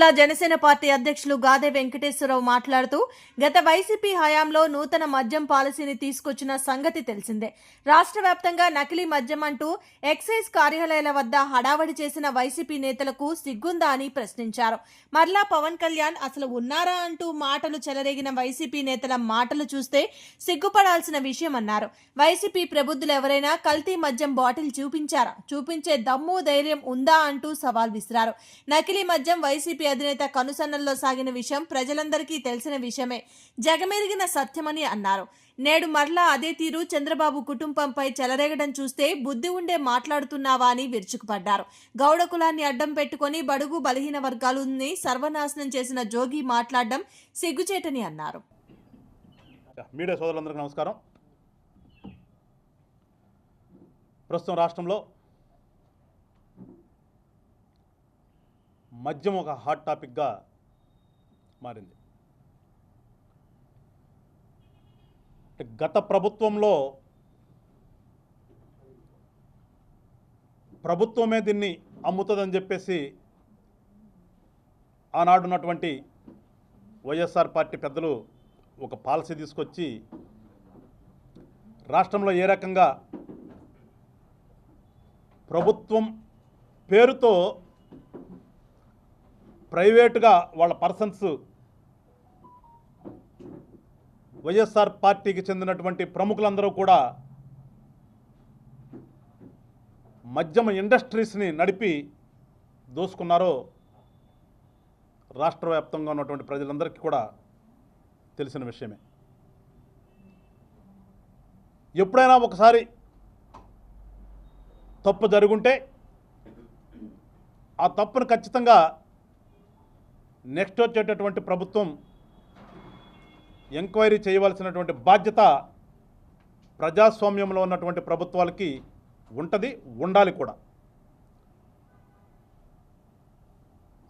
జిల్లా జనసేన పార్టీ అధ్యక్షులు గాదే వెంకటేశ్వరరావు మాట్లాడుతూ గత వైసీపీ హయాంలో నూతన మద్యం పాలసీని తీసుకొచ్చిన సంగతి తెలిసిందే. రాష్ట్ర వ్యాప్తంగా నకిలీ మద్యం అంటూ ఎక్సైజ్ కార్యాలయాల వద్ద హడావడి చేసిన వైసీపీ నేతలకు సిగ్గుందా అని ప్రశ్నించారు. మరలా పవన్ కళ్యాణ్ అసలు ఉన్నారా అంటూ మాటలు చెలరేగిన వైసీపీ నేతల మాటలు చూస్తే సిగ్గుపడాల్సిన విషయం అన్నారు. వైసీపీ ప్రబుద్ధులు ఎవరైనా కల్తీ మద్యం బాటిల్ చూపించారా? చూపించే దమ్ము ధైర్యం ఉందా అంటూ సవాల్ విసిరారు. నకిలీ మద్యం వైసీపీ అధినేత కనుసన్నల్లో సాగిన విషయం ప్రజలందరికీ తెలిసిన విషయమే. జగమెరిగిన సత్యమని అన్నారు. నేడు మరలా అదే తీరు చంద్రబాబు కుటుంబంపై చెలరేగడం చూస్తే బుద్ధి ఉండే మాట్లాడుతున్నావా అని విరుచుకుపడ్డారు. గౌడ కులాన్ని అడ్డం పెట్టుకొని బడుగు బలహీన వర్గాలని సర్వనాశనం చేసిన జోగి మాట్లాడడం సిగ్గుచేటని అన్నారు. మీడియా సోదరులందరికీ నమస్కారం. ప్రస్తుతం రాష్ట్రంలో మద్యం ఒక హాట్ టాపిక్గా మారింది. గత ప్రభుత్వంలో ప్రభుత్వమే దీన్ని అమ్ముతుందని చెప్పేసి ఆనాడున్నటువంటి వైఎస్ఆర్ పార్టీ పెద్దలు ఒక పాలసీ తీసుకొచ్చి రాష్ట్రంలో ఏ రకంగా ప్రభుత్వం పేరుతో ప్రైవేటుగా వాళ్ళ పర్సన్స్ వైఎస్ఆర్ పార్టీకి చెందినటువంటి ప్రముఖులందరూ కూడా మద్యమ ఇండస్ట్రీస్ని నడిపి దోసుకున్నారో రాష్ట్ర వ్యాప్తంగా ఉన్నటువంటి ప్రజలందరికీ కూడా తెలిసిన విషయమే. ఎప్పుడైనా ఒకసారి తప్పు జరుగుంటే ఆ తప్పును ఖచ్చితంగా నెక్స్ట్ వచ్చేటటువంటి ప్రభుత్వం ఎంక్వైరీ చేయవలసినటువంటి బాధ్యత ప్రజాస్వామ్యంలో ఉన్నటువంటి ప్రభుత్వాలకి ఉంటుంది ఉండాలి కూడా.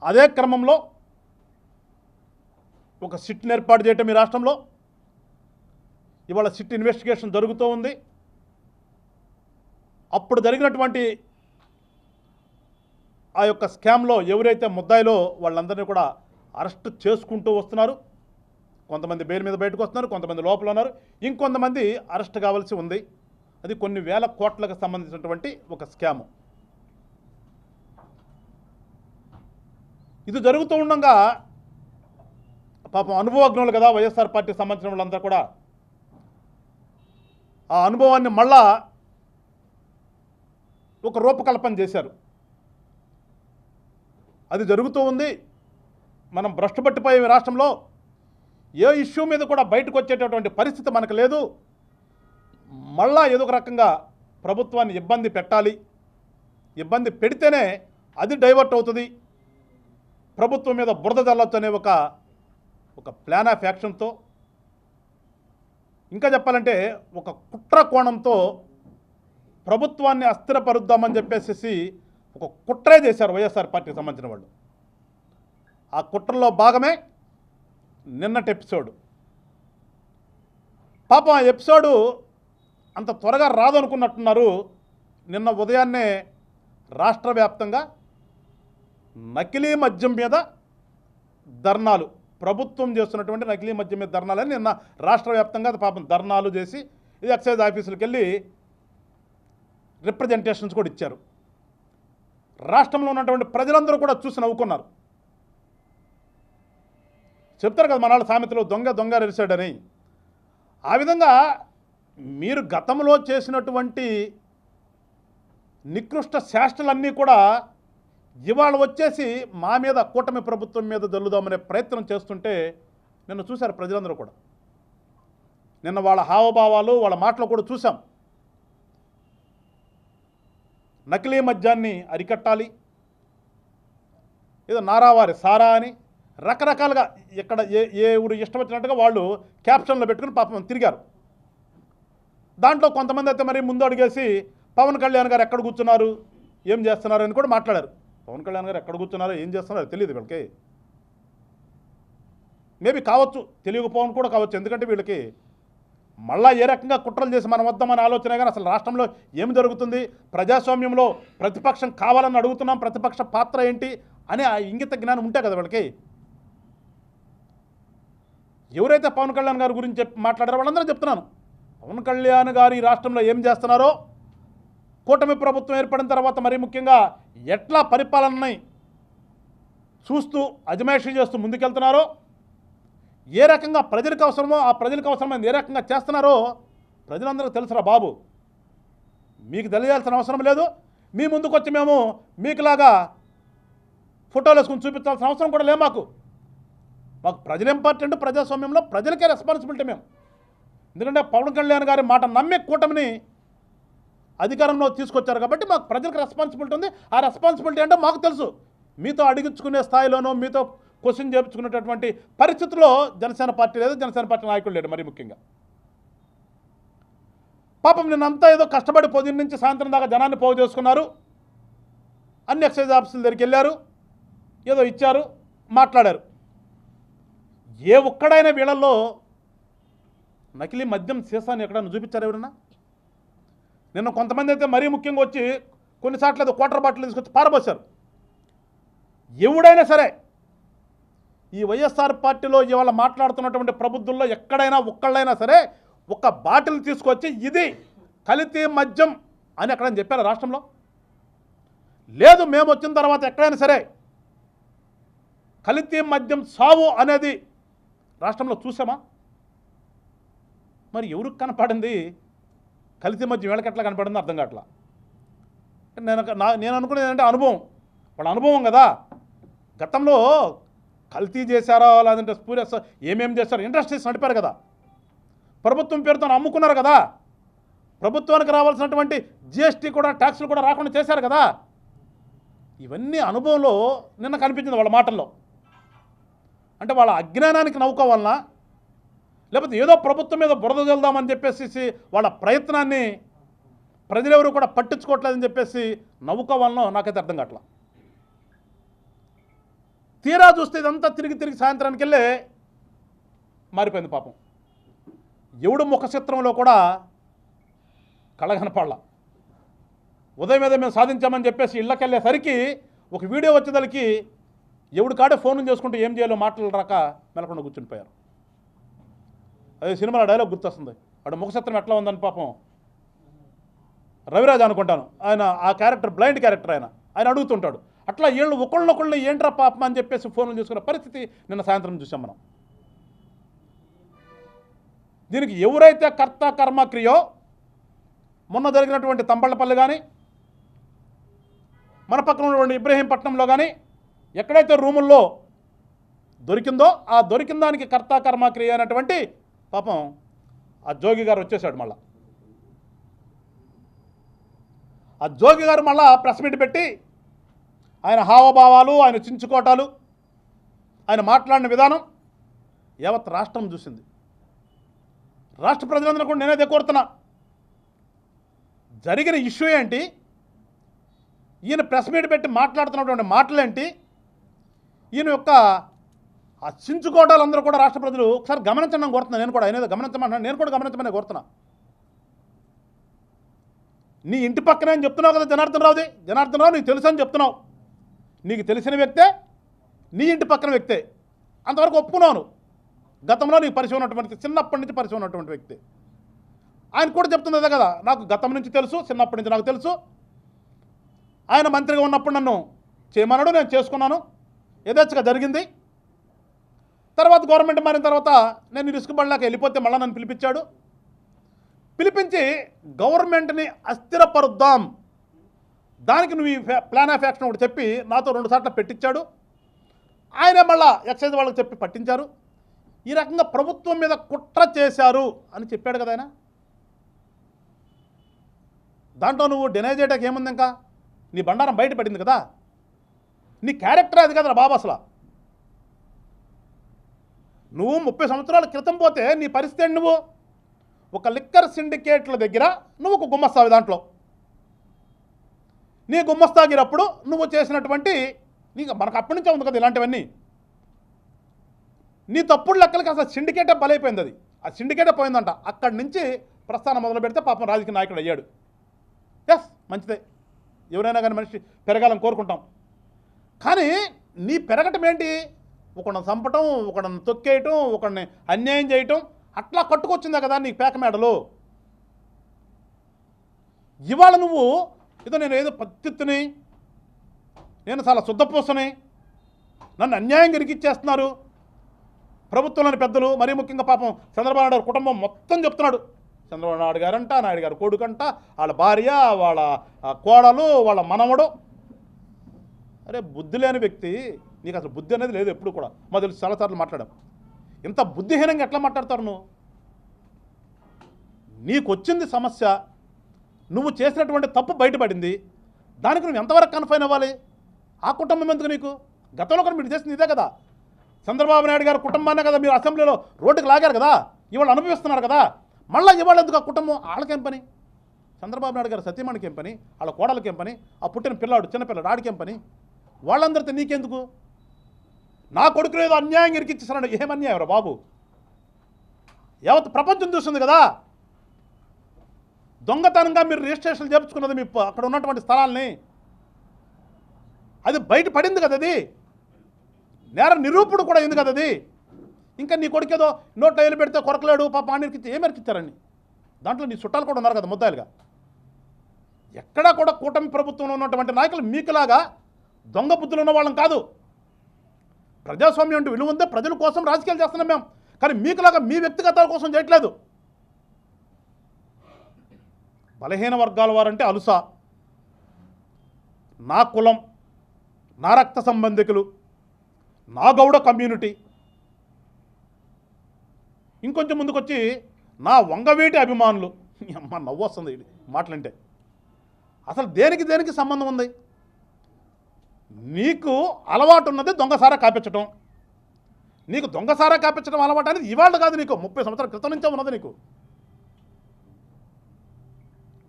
అదే క్రమంలో ఒక సిట్ని ఏర్పాటు చేయటం ఈ రాష్ట్రంలో. ఇవాళ సిట్ ఇన్వెస్టిగేషన్ జరుగుతూ ఉంది. అప్పుడు జరిగినటువంటి ఆ యొక్క స్కామ్లో ఎవరైతే ముద్దాయిలో వాళ్ళందరినీ కూడా అరెస్ట్ చేసుకుంటూ వస్తున్నారు కొంతమంది బెయిల్ మీద బయటకు వస్తున్నారు కొంతమంది లోపల ఉన్నారు ఇంకొంతమంది అరెస్ట్ కావాల్సి ఉంది. అది కొన్ని వేల కోట్లకు సంబంధించినటువంటి ఒక స్కాము. ఇది జరుగుతూ ఉండగా పాపం అనుభవజ్ఞులు కదా వైఎస్ఆర్ పార్టీకి సంబంధించిన వాళ్ళంతా కూడా ఆ అనుభవాన్ని మళ్ళా ఒక రూపకల్పన చేశారు. అది జరుగుతూ ఉంది. మనం భ్రష్టుపట్టిపోయే రాష్ట్రంలో ఏ ఇష్యూ మీద కూడా బయటకు వచ్చేటటువంటి పరిస్థితి మనకు లేదు. మళ్ళా ఏదో ఒక రకంగా ప్రభుత్వాన్ని ఇబ్బంది పెట్టాలి. ఇబ్బంది పెడితేనే అది డైవర్ట్ అవుతుంది. ప్రభుత్వం మీద బురద చల్లొచ్చు అనే ఒక ఒక ప్లాన్ ఆఫ్ యాక్షన్తో ఇంకా చెప్పాలంటే ఒక కుట్ర కోణంతో ప్రభుత్వాన్ని అస్థిరపరుద్దామని చెప్పేసి ఒక కుట్రే చేశారు వైఎస్ఆర్ పార్టీకి సంబంధించిన వాళ్ళు. ఆ కుట్రలో భాగమే నిన్నటి ఎపిసోడ్. పాపం ఆ ఎపిసోడు అంత త్వరగా రాదనుకున్నట్టున్నారు. నిన్న ఉదయాన్నే రాష్ట్ర వ్యాప్తంగా నకిలీ మద్యం మీద ధర్నాలు. ప్రభుత్వం చేస్తున్నటువంటి నకిలీ మద్యం మీద ధర్నాలని నిన్న రాష్ట్ర వ్యాప్తంగా పాపం ధర్నాలు చేసి ఇది ఎక్సైజ్ ఆఫీసులకు వెళ్ళి రిప్రజెంటేషన్స్ కూడా ఇచ్చారు. రాష్ట్రంలో ఉన్నటువంటి ప్రజలందరూ కూడా చూసి నవ్వుకున్నారు. చెప్తారు కదా మనాళ్ళ సామెతలో దొంగ దొంగ రెరిసాడని ఆ విధంగా మీరు గతంలో చేసినటువంటి నికృష్ట శాస్త్రలన్నీ కూడా ఇవాళ వచ్చేసి మా మీద కూటమి ప్రభుత్వం మీద జల్లుదామనే ప్రయత్నం చేస్తుంటే నిన్న చూశారు ప్రజలందరూ కూడా. నిన్న వాళ్ళ హావభావాలు వాళ్ళ మాటలు కూడా చూసాం నకిలీ మద్యాన్ని అరికట్టాలి. ఏదో నారావారి సారా అని రకరకాలుగా ఎక్కడ ఏ ఏ ఊరు ఇష్టం వచ్చినట్టుగా వాళ్ళు క్యాప్షన్లో పెట్టుకుని పాపం తిరిగారు. దాంట్లో కొంతమంది అయితే మరి ముందు అడిగేసి పవన్ కళ్యాణ్ గారు ఎక్కడ కూర్చున్నారు? ఏం చేస్తున్నారు? అని కూడా మాట్లాడారు. పవన్ కళ్యాణ్ గారు ఎక్కడ కూర్చున్నారో? ఏం చేస్తున్నారో? తెలియదు వీళ్ళకి. మేబీ కావచ్చు తెలియకపోవడం కూడా కావచ్చు. ఎందుకంటే వీళ్ళకి మళ్ళా ఏ రకంగా కుట్రలు చేసి మనం వద్దామని ఆలోచన కానీ అసలు రాష్ట్రంలో ఏమి జరుగుతుంది? ప్రజాస్వామ్యంలో ప్రతిపక్షం కావాలని అడుగుతున్నాం ప్రతిపక్ష పాత్ర ఏంటి అనే ఆ ఇంగిత జ్ఞానం ఉంటే కదా వాళ్ళకి? ఎవరైతే పవన్ కళ్యాణ్ గారి గురించి చెప్పి మాట్లాడారో వాళ్ళందరూ చెప్తున్నాను. పవన్ కళ్యాణ్ గారు ఈ రాష్ట్రంలో ఏం చేస్తున్నారో కూటమి ప్రభుత్వం ఏర్పడిన తర్వాత మరీ ముఖ్యంగా ఎట్లా పరిపాలనని చూస్తూ అజమాయిషీ చేస్తూ ముందుకెళ్తున్నారో ఏ రకంగా ప్రజలకు అవసరమో ఆ ప్రజలకు అవసరమైంది ఏ రకంగా చేస్తున్నారో ప్రజలందరికీ తెలుసురా బాబు. మీకు తెలియాల్సిన అవసరం లేదు. మీ ముందుకు వచ్చి మేము మీకులాగా ఫోటోలు వేసుకుని చూపించాల్సిన అవసరం కూడా లేదు మాకు. మాకు ప్రజలు ఇంపార్టెంట్ ప్రజాస్వామ్యంలో ప్రజలకే రెస్పాన్సిబిలిటీ మేము. ఎందుకంటే పవన్ కళ్యాణ్ గారి మాట నమ్మి కూటమిని అధికారంలో తీసుకొచ్చారు కాబట్టి మాకు ప్రజలకు రెస్పాన్సిబిలిటీ ఉంది. ఆ రెస్పాన్సిబిలిటీ అంటే మాకు తెలుసు. మీతో అడిగించుకునే స్థాయిలోనూ మీతో క్వశ్చన్ చేయించుకునేటటువంటి పరిస్థితుల్లో జనసేన పార్టీ లేదు జనసేన పార్టీ నాయకులు లేడు మరి ముఖ్యంగా. పాపం నిన్నంతా ఏదో కష్టపడి పొద్దున్న నుంచి సాయంత్రం దాకా జనాన్ని పోగు చేసుకున్నారు. అన్ని ఎక్సైజ్ ఆఫీసుల దగ్గరికి వెళ్ళారు ఏదో ఇచ్చారు మాట్లాడారు. ఏ ఒక్కడైనా వీళ్ళల్లో నకిలీ మద్యం సీసాన్ని ఎక్కడైనా చూపించారు ఎవరన్నా? నిన్న కొంతమంది అయితే మరీ ముఖ్యంగా వచ్చి కొన్నిసార్లు ఏదో క్వార్టర్ బాటిల్ తీసుకొచ్చి పారబోసారు ఎవడైనా సరే ఈ వైఎస్ఆర్ పార్టీలో ఇవాళ మాట్లాడుతున్నటువంటి ప్రబుద్ధుల్లో ఎక్కడైనా ఒక్కళ్ళైనా సరే ఒక బాటిల్ తీసుకొచ్చి ఇది కలితీ మద్యం అని ఎక్కడైనా చెప్పారా రాష్ట్రంలో? లేదు మేము వచ్చిన తర్వాత ఎక్కడైనా సరే కలితీ మద్యం సావు అనేది రాష్ట్రంలో చూసామా? మరి ఎవరికి కనపడింది? కలితీ మద్యం వీళ్ళకెట్లా కనపడింది అర్థం కావట్లా? నేను నా నేను అనుకునేది అంటే అనుభవం. వాళ్ళ అనుభవం కదా. గతంలో కల్తీ చేశారో లేదంటే స్పూరియస్ ఏమేం చేశారో ఇండస్ట్రీస్ నడిపారు కదా. ప్రభుత్వం పేరుతో అమ్ముకున్నారు కదా. ప్రభుత్వానికి రావాల్సినటువంటి జిఎస్టీ కూడా ట్యాక్సులు కూడా రాకుండా చేశారు కదా. ఇవన్నీ అనుభవంలో నిన్న కనిపించింది వాళ్ళ మాటల్లో. అంటే వాళ్ళ అజ్ఞానానికి నౌక వలన లేకపోతే ఏదో ప్రభుత్వం మీద బురద చల్దామని చెప్పేసి వాళ్ళ ప్రయత్నాన్ని ప్రజలెవరూ కూడా పట్టించుకోవట్లేదని చెప్పేసి నవ్వుకోవాలనో నాకైతే అర్థం కావట్లా. తీరా చూస్తే ఇదంతా తిరిగి తిరిగి సాయంత్రానికి వెళ్ళే మారిపోయింది పాపం. ఎవడు ముఖ చిత్రంలో కూడా కళ ఉదయం ఏదో మేము సాధించామని చెప్పేసి ఇళ్ళకి వెళ్ళేసరికి ఒక వీడియో వచ్చేదానికి ఎవడు కాడే ఫోన్ చేసుకుంటూ ఏం చేయాలో మాటలు రాక మెలకుండా కూర్చునిపోయారు అదే సినిమాలో డైలాగ్ గుర్తొస్తుంది. వాడు ముఖచిత్రం ఎట్లా ఉందని పాపం రవిరాజ్ అనుకుంటాను. ఆయన ఆ క్యారెక్టర్ బ్లైండ్ క్యారెక్టర్ ఆయన. ఆయన అడుగుతుంటాడు అట్లా వీళ్ళు ఒకళ్ళొకళ్ళు ఏంట్రా పాపం అని చెప్పేసి ఫోన్లు చేసుకునే పరిస్థితి నిన్న సాయంత్రం చూసాం మనం. దీనికి ఎవరైతే కర్త కర్మ క్రియో మొన్న జరిగినటువంటి తంబళ్ళపల్లి కానీ మన పక్కన ఉన్నటువంటి ఇబ్రహీంపట్నంలో కానీ ఎక్కడైతే రూముల్లో దొరికిందో ఆ దొరికిన దానికి కర్త కర్మ క్రియ అనేటువంటి పాపం ఆ జోగి గారు వచ్చేసాడు మళ్ళా. ఆ జోగి గారు మళ్ళా ప్రెస్ మీట్ పెట్టి ఆయన హావభావాలు ఆయన చించుకోటాలు ఆయన మాట్లాడిన విధానం యావత్ రాష్ట్రం చూసింది. రాష్ట్ర ప్రజలందరూ కూడా నేనే కోరుతున్నా జరిగిన ఇష్యూ ఏంటి? ఈయన ప్రెస్ మీట్ పెట్టి మాట్లాడుతున్నటువంటి మాటలేంటి? ఈయన యొక్క ఆ చించుకోవడాలందరూ కూడా రాష్ట్ర ప్రజలు ఒకసారి గమనించడం కోరుతున్నా. నేను కూడా ఆయన గమనించమంటున్నాను గమనించమన్నా నేను కూడా గమనించమని కోరుతున్నా. నీ ఇంటి పక్కనే అని చెప్తున్నావు కదా జనార్దన్ రావుది? జనార్దన్ రావు నీకు తెలుసు అని చెప్తున్నావు. నీకు తెలిసిన వ్యక్తే నీ ఇంటి పక్కన వ్యక్తే. అంతవరకు ఒప్పుకున్నాను. గతంలో నీకు పరిచయం ఉన్నటువంటి చిన్నప్పటి నుంచి పరిచయం ఉన్నటువంటి వ్యక్తి. ఆయన కూడా చెప్తుంది అదే కదా నాకు గతం నుంచి తెలుసు చిన్నప్పటి నుంచి నాకు తెలుసు. ఆయన మంత్రిగా ఉన్నప్పుడు నన్ను చేయమన్నాడు నేను చేసుకున్నాను. యథేచ్ఛగా జరిగింది. తర్వాత గవర్నమెంట్ మారిన తర్వాత నేను రిస్క్ పడలేక వెళ్ళిపోతే మళ్ళీ నన్ను పిలిపించాడు. పిలిపించి గవర్నమెంట్ని అస్థిరపరుద్దాం. దానికి నువ్వు ఈ ఫ్యా- ప్లాన్ ఆఫ్ యాక్షన్ ఒకటి చెప్పి నాతో రెండు సార్లు పెట్టించాడు. ఆయనే మళ్ళా ఎక్సైజ్ వాళ్ళకి చెప్పి పట్టించారు. ఈ రకంగా ప్రభుత్వం మీద కుట్ర చేశారు అని చెప్పాడు కదా ఆయన. దాంట్లో నువ్వు డినై చేయడానికి ఏముంది ఇంకా? నీ బండారం బయట పడింది కదా. నీ క్యారెక్టర్ అది కదా బాబు అసలు. నువ్వు ముప్పై సంవత్సరాల క్రితం పోతే నీ పరిస్థితి నువ్వు? ఒక లిక్కర్ సిండికేట్ల దగ్గర నువ్వు ఒక గుమ్మస్తావు దాంట్లో. నీ గుమ్మస్తాగినప్పుడు నువ్వు చేసినటువంటి నీకు మనకు అప్పటి నుంచే ఉంది కదా ఇలాంటివన్నీ. నీ తప్పుడు లెక్కలకి అసలు సిండికేటే బలైపోయింది అది. ఆ సిండికేటే పోయిందంట. అక్కడి నుంచి ప్రస్థానం మొదలు పెడితే పాపం రాజకీయ నాయకుడు అయ్యాడు. ఎస్ మంచిదే. ఎవరైనా కానీ మనిషి పెరగాలని కోరుకుంటాం. కానీ నీ పెరగటం ఏంటి? ఒకడిని చంపటం ఒకడిని తొక్కేయటం ఒకడిని అన్యాయం చేయటం అట్లా కట్టుకొచ్చిందా కదా నీ పేక మేడలు? ఇవాళ నువ్వు ఏదో నేను ఏదో పత్తిత్తుని నేను చాలా శుద్ధపూసని నన్ను అన్యాయంగా ఇరికిచ్చేస్తున్నారు ప్రభుత్వంలోని పెద్దలు మరీ ముఖ్యంగా పాపం చంద్రబాబు నాయుడు కుటుంబం మొత్తం చెప్తున్నాడు. చంద్రబాబు నాయుడు గారంట నాయుడు గారు కొడుకంట వాళ్ళ భార్య వాళ్ళ కోడలు వాళ్ళ మనవడు. అరే బుద్ధి లేని వ్యక్తి నీకు అసలు బుద్ధి అనేది లేదు ఎప్పుడు కూడా. మా తెలుసు చాలాసార్లు మాట్లాడాం. ఇంత బుద్ధిహీనంగా ఎట్లా మాట్లాడతారు నువ్వు? నీకు వచ్చింది సమస్య నువ్వు చేసినటువంటి తప్పు బయటపడింది. దానికి నువ్వు ఎంతవరకు కన్ఫైన్ అవ్వాలి? ఆ కుటుంబం ఎందుకు నీకు? గతంలో కూడా మీరు చేసింది ఇదే కదా. చంద్రబాబు నాయుడు గారు కుటుంబాన్నే కదా మీరు అసెంబ్లీలో రోడ్డుకి లాగారు కదా. ఇవాళ అనుభవిస్తున్నారు కదా. మళ్ళీ ఇవాళ ఎందుకు ఆ కుటుంబం? వాళ్ళకేం పని? చంద్రబాబు నాయుడు గారు సత్యమణికి ఏం పని? వాళ్ళ కోడలకి ఏం పని? ఆ పుట్టిన పిల్లాడు చిన్నపిల్లడు ఆడికేం పని? వాళ్ళందరితో నీకెందుకు? నా కొడుకులు ఏదో అన్యాయం ఇరికిచ్చేస్తున్నాడు ఏమన్యాయం రా బాబు? యావత్ ప్రపంచం చూస్తుంది కదా. దొంగతనంగా మీరు రిజిస్ట్రేషన్ చేపించుకున్నది మీ అక్కడ ఉన్నటువంటి స్థలాల్ని. అది బయట పడింది కదా అది. నేర నిరూపుడు కూడా అయింది కదా అది. ఇంకా నీ కొడుకేదో నోట్లో ఏలు పెడితే కొరకలేడు పాప ఆడికి ఏం ఎరికిచ్చారండి దాంట్లో నీ చుట్టాలు కూడా ఉన్నారు కదా ముద్దాయిలుగా. ఎక్కడా కూడా కూటమి ప్రభుత్వంలో ఉన్నటువంటి నాయకులు మీకులాగా దొంగ బుద్ధులు ఉన్న వాళ్ళం కాదు. ప్రజాస్వామ్యం అంటే విలువ ఉందే ప్రజల కోసం రాజకీయాలు చేస్తున్నాం మేము. కానీ మీకులాగా మీ వ్యక్తిగతాల కోసం చేయట్లేదు. బలహీన వర్గాల వారంటే అలుస. నా కులం నా రక్త సంబంధికులు నా గౌడ కమ్యూనిటీ. ఇంకొంచెం ముందుకొచ్చి నా వంగవేటి అభిమానులు. అమ్మ నవ్వు వస్తుంది ఇది మాటలంటే. అసలు దేనికి దేనికి సంబంధం ఉంది? నీకు అలవాటు ఉన్నది దొంగసారా కాపించటం. నీకు దొంగసారా కాపించడం అలవాటు అనేది ఇవాళ కాదు నీకు. ముప్పై సంవత్సరాల క్రితం నుంచే ఉన్నది నీకు.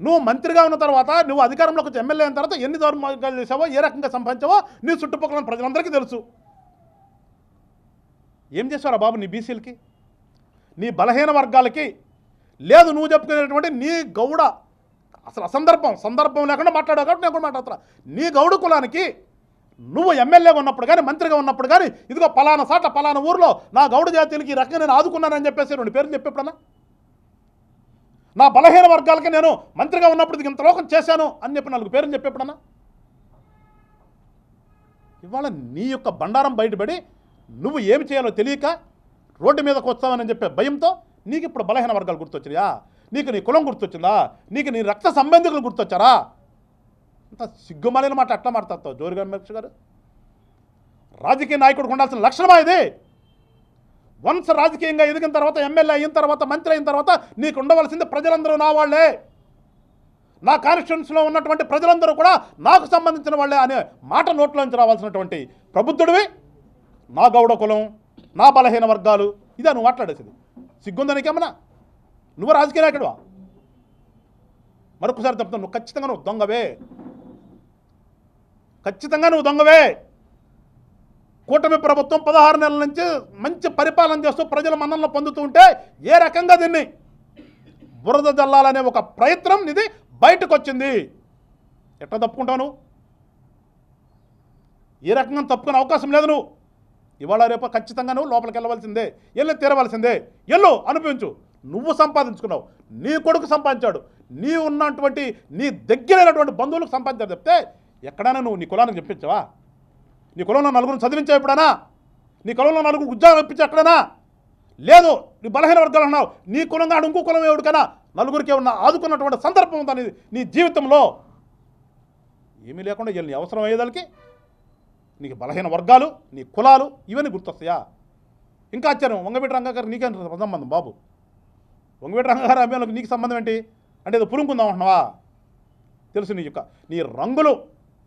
నువ్వు మంత్రిగా ఉన్న తర్వాత నువ్వు అధికారంలోకి వచ్చి ఎమ్మెల్యే అయిన తర్వాత ఎన్ని దౌర్మార్గాలు చేసావో ఏ రకంగా సంపాదించావో నీ చుట్టుపక్కల ప్రజలందరికీ తెలుసు. ఏం చేశారా బాబు నీ బీసీలకి? నీ బలహీన వర్గాలకి? లేదు నువ్వు చెప్పుకునేటువంటి నీ గౌడ అసలు అసందర్భం సందర్భం లేకుండా మాట్లాడావు కాబట్టి నేను కూడా మాట్లాడుతున్నా నీ గౌడ కులానికి నువ్వు ఎమ్మెల్యేగా ఉన్నప్పుడు కానీ మంత్రిగా ఉన్నప్పుడు కానీ ఇదిగో పలానా సాట పలానా ఊర్లో నా గౌడ జాతీయులకి ఈ రకంగా నేను ఆదుకున్నానని చెప్పేసి రెండు పేర్లు చెప్పేప్పుడన్నా? నా బలహీన వర్గాలకి నేను మంత్రిగా ఉన్నప్పుడు ఇంత లోకం చేశాను అని చెప్పి నాలుగు పేరుని చెప్పేప్పుడన్నా? ఇవాళ నీ యొక్క బండారం బయటపడి నువ్వు ఏమి చేయాలో తెలియక రోడ్డు మీదకి వస్తావని చెప్పే భయంతో నీకు ఇప్పుడు బలహీన వర్గాలు గుర్తొచ్చినాయా? నీకు నీ కులం గుర్తొచ్చిందా? నీకు నీ రక్త సంబంధికులు గుర్తొచ్చారా? అంత సిగ్గుమాలిన మాట అట్లా మాట్లాడతావు జోరుగా మెర్చి గారు? రాజకీయ నాయకుడికి ఉండాల్సిన లక్షణమా ఇది? వన్స్ రాజకీయంగా ఎదిగిన తర్వాత ఎమ్మెల్యే అయిన తర్వాత మంత్రి అయిన తర్వాత నీకు ఉండవలసింది ప్రజలందరూ నా వాళ్ళే. నా కాన్స్టిట్యున్సీలో ఉన్నటువంటి ప్రజలందరూ కూడా నాకు సంబంధించిన వాళ్ళే అనే మాట నోట్లోంచి రావాల్సినటువంటి ప్రబుద్ధుడివి నా గౌడ కులం నా బలహీన వర్గాలు. ఇదే నువ్వు మాట్లాడేసింది. సిగ్గుందా నీకేమన్నా? నువ్వు రాజకీయ నాయకుడువా? మరొకసారి చెప్తాను నువ్వు ఖచ్చితంగా నువ్వు దొంగవే. ఖచ్చితంగా నువ్వు దొంగవే. కూటమి ప్రభుత్వం పదహారు నెలల నుంచి మంచి పరిపాలన చేస్తూ ప్రజల మన్నలను పొందుతూ ఉంటే ఏ రకంగా దీన్ని బురద జల్లాలనే ఒక ప్రయత్నం ఇది బయటకు వచ్చింది ఎట్లా తప్పుకుంటావు నువ్వు? ఏ రకంగా తప్పుకునే అవకాశం లేదు నువ్వు. ఇవాళ రేపు ఖచ్చితంగా నువ్వు లోపలికి వెళ్ళవలసిందే వెళ్ళి తీరవలసిందే ఎల్లు అనిపించు నువ్వు సంపాదించుకున్నావు నీ కొడుకు సంపాదించాడు నీ ఉన్నటువంటి నీ దగ్గరైనటువంటి బంధువులకు సంపాదించాడు చెప్తే ఎక్కడైనా నువ్వు నీ కులానికి చెప్పించవా? నీ కులంలో నలుగురు చదివించే ఎప్పుడైనా? నీ కులంలో నలుగురు ఉద్యోగం ఇప్పించే ఎక్కడైనా? లేదు నీ బలహీన వర్గాలు అన్నావు నీ కులం ఇంకో కులం ఎవరికైనా నలుగురికి ఏమన్నా ఆదుకున్నటువంటి సందర్భం ఉందా నీ నీ జీవితంలో? ఏమీ లేకుండా వీళ్ళని అవసరం అయ్యేదానికి నీకు బలహీన వర్గాలు నీ కులాలు ఇవన్నీ గుర్తొస్తాయా? ఇంకా ఆశ్చర్యం వంగవీటి రంగా గారు నీకేం సంబంధం బాబు? వంగవీటి రంగారు అభిమానులకు నీకు సంబంధం ఏంటి? అంటే ఏదో పురుముకుందాం అంటున్నావా? తెలుసు నీ యొక్క నీ రంగులు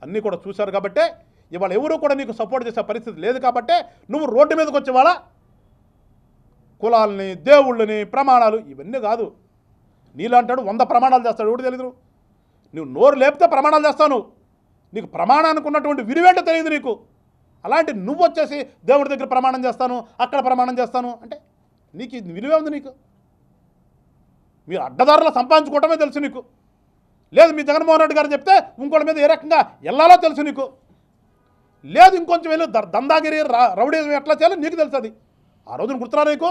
అన్నీ కూడా చూశారు కాబట్టే ఇవాళ ఎవరు కూడా నీకు సపోర్ట్ చేసే పరిస్థితి లేదు కాబట్టే నువ్వు రోడ్డు మీదకి వచ్చేవాళ్ళ కులాలని దేవుళ్ళని ప్రమాణాలు ఇవన్నీ కాదు. నీలాంటాడు వంద ప్రమాణాలు చేస్తాడు ఎవడు తెలియదు నువ్వు నోరు లేపితే ప్రమాణాలు చేస్తాను నీకు ప్రమాణానికి ఉన్నటువంటి విలువేంటో తెలియదు నీకు. అలాంటి నువ్వు వచ్చేసి దేవుడి దగ్గర ప్రమాణం చేస్తాను అక్కడ ప్రమాణం చేస్తాను అంటే నీకు ఇది విలువే ఉంది నీకు. మీరు అడ్డదారులు సంపాదించుకోవటమే తెలుసు నీకు. లేదు మీ జగన్మోహన్ రెడ్డి గారు చెప్తే ఇంకోటి మీద ఏ రకంగా వెళ్ళాలో తెలుసు నీకు. లేదు ఇంకొంచెం వెళ్ళి. దందాగిరి రౌడీజం ఎట్లా చేయాలో నీకు తెలుస్తుంది ఆ రోజున గుర్తురా నీకు?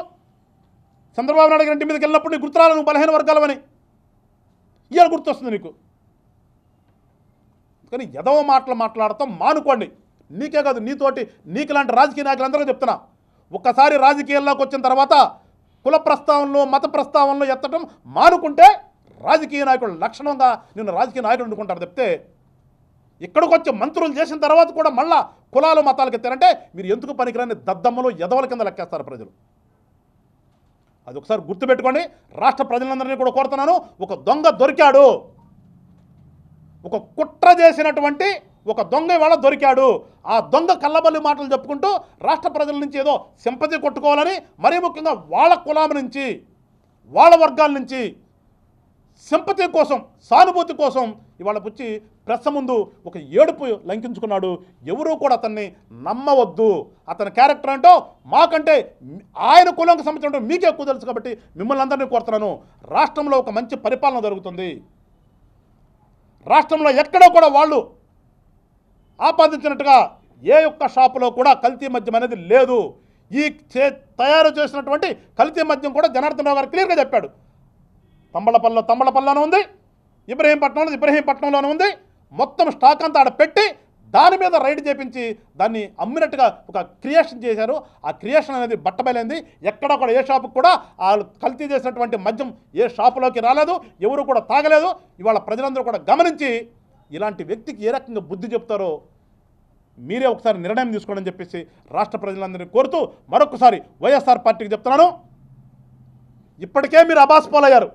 చంద్రబాబు నాయుడు గారి ఇంటి మీదకి వెళ్ళినప్పుడు నీకు గుర్తురాలి నువ్వు బలహీన వర్గాలవని. ఇవాళ గుర్తొస్తుంది నీకు. కానీ ఎదవ మాటలు మాట్లాడతాం మానుకోండి. నీకే కాదు నీతోటి నీకు లాంటి రాజకీయ నాయకులందరూ చెప్తున్నా. ఒక్కసారి రాజకీయాల్లోకి వచ్చిన తర్వాత కుల ప్రస్తావనలో మత ప్రస్తావనలు ఎత్తడం మానుకుంటే రాజకీయ నాయకుడు లక్షణంగా నిన్ను రాజకీయ నాయకుడు అనుకుంటారు చెప్తే ఇక్కడికి వచ్చి మంత్రులు చేసిన తర్వాత కూడా మళ్ళా కులాలు మతాలకు ఎత్తారంటే మీరు ఎందుకు పనికిరాని దద్దమ్మలు ఎదవల కింద లెక్కేస్తారు ప్రజలు? అది ఒకసారి గుర్తుపెట్టుకోండి. రాష్ట్ర ప్రజలందరినీ కూడా కోరుతున్నాను. ఒక దొంగ దొరికాడు. ఒక కుట్ర చేసినటువంటి ఒక దొంగ ఇవాళ దొరికాడు. ఆ దొంగ కల్లబల్లి మాటలు చెప్పుకుంటూ రాష్ట్ర ప్రజల నుంచి ఏదో సింపతి కొట్టుకోవాలని మరీ ముఖ్యంగా వాళ్ళ కులాం నుంచి వాళ్ళ వర్గాల నుంచి సింపతి కోసం సానుభూతి కోసం ఇవాళ వచ్చి ప్రెస్ ముందు ఒక ఏడుపు లంకించుకున్నాడు. ఎవరూ కూడా అతన్ని నమ్మవద్దు. అతని క్యారెక్టర్ అంటో మాకంటే ఆయన కులంకి సంబంధించిన మీకే ఎక్కువ తెలుసు కాబట్టి మిమ్మల్ని అందరినీ కోరుతున్నాను. రాష్ట్రంలో ఒక మంచి పరిపాలన జరుగుతుంది. రాష్ట్రంలో ఎక్కడో కూడా వాళ్ళు ఆపాదించినట్టుగా ఏ ఒక్క షాపులో కూడా కల్తీ మద్యం అనేది లేదు. ఈ చే తయారు చేసినటువంటి కల్తీ మద్యం కూడా జనార్దన్ రావు గారు క్లియర్గా చెప్పాడు. తంబళపల్లిలో తంబళపల్లిలోనే ఉంది. ఇబ్రహీంపట్నంలో ఇబ్రహీంపట్నంలోనే ఉంది. మొత్తం స్టాక్ అంతా ఆడ పెట్టి దాని మీద రైడ్ చేపించి దాన్ని అమ్మినట్టుగా ఒక క్రియేషన్ చేశారు. ఆ క్రియేషన్ అనేది బట్టబయలైంది. ఎక్కడ కూడా ఏ షాపుకు కూడా వాళ్ళు కల్తీ చేసినటువంటి మద్యం ఏ షాపులోకి రాలేదు. ఎవరు కూడా తాగలేదు. ఇవాళ ప్రజలందరూ కూడా గమనించి ఇలాంటి వ్యక్తికి ఏ రకంగా బుద్ధి చెప్తారో మీరే ఒకసారి నిర్ణయం తీసుకోండి అని చెప్పేసి రాష్ట్ర ప్రజలందరినీ కోరుతూ మరొకసారి వైఎస్ఆర్ పార్టీకి చెప్తున్నాను. ఇప్పటికే మీరు అబాస్పాలయ్యారు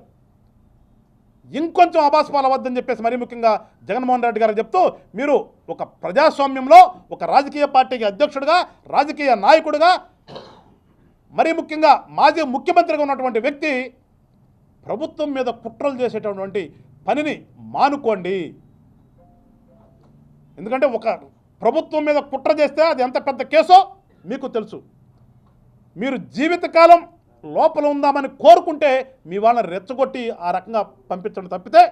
ఇంకొంచెం అబాస్పాలవద్దని చెప్పేసి మరీ ముఖ్యంగా జగన్మోహన్ రెడ్డి గారు చెప్తూ మీరు ఒక ప్రజాస్వామ్యంలో ఒక రాజకీయ పార్టీకి అధ్యక్షుడిగా రాజకీయ నాయకుడిగా మరీ ముఖ్యంగా మాజీ ముఖ్యమంత్రిగా ఉన్నటువంటి వ్యక్తి ప్రభుత్వం మీద కుట్రలు చేసేటటువంటి పనిని మానుకోండి. ఎందుకంటే ఒక ప్రభుత్వం మీద కుట్ర చేస్తే అది ఎంత పెద్ద కేసో మీకు తెలుసు. మీరు జీవితకాలం లోపల ఉందామని కోరుకుంటే మీ వాళ్ళని రెచ్చగొట్టి ఆ రకంగా పంపించడం తప్పితే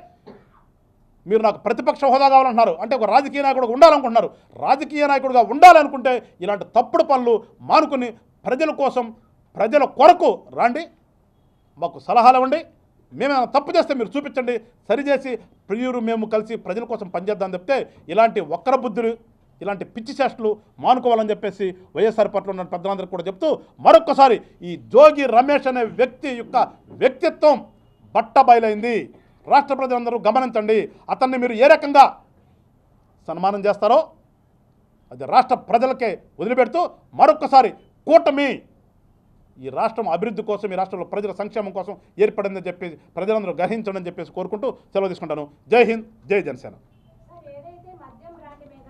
మీరు నాకు ప్రతిపక్ష హోదా కావాలంటున్నారు. అంటే ఒక రాజకీయ నాయకుడు ఉండాలనుకుంటున్నారు. రాజకీయ నాయకుడిగా ఉండాలనుకుంటే ఇలాంటి తప్పుడు పనులు మానుకుని ప్రజల కోసం ప్రజల కొరకు రాండి. మాకు సలహాలు ఇవ్వండి. మేమేమైనా తప్పు చేస్తే మీరు చూపించండి. సరిచేసి ప్రియురు మేము కలిసి ప్రజల కోసం పనిచేద్దాం చెప్తే ఇలాంటి వక్ర బుద్ధులు ఇలాంటి పిచ్చి చేష్టలు మానుకోవాలని చెప్పేసి వైఎస్ఆర్ పట్ల ఉన్న పెద్దలందరికీ కూడా చెప్తూ మరొక్కసారి ఈ జోగి రమేష్ అనే వ్యక్తి యొక్క వ్యక్తిత్వం బట్ట బయలైంది రాష్ట్ర ప్రజలందరూ గమనించండి. అతన్ని మీరు ఏ రకంగా సన్మానం చేస్తారో అది రాష్ట్ర ప్రజలకే వదిలిపెడుతూ మరొక్కసారి కూటమి ఈ రాష్ట్రం అభివృద్ధి కోసం ఈ రాష్ట్రంలో ప్రజల సంక్షేమం కోసం ఏర్పడిందని చెప్పి ప్రజలందరూ గ్రహించండి అని చెప్పేసి కోరుకుంటూ సెలవు తీసుకుంటాను. జై హింద్ జై జనసేన.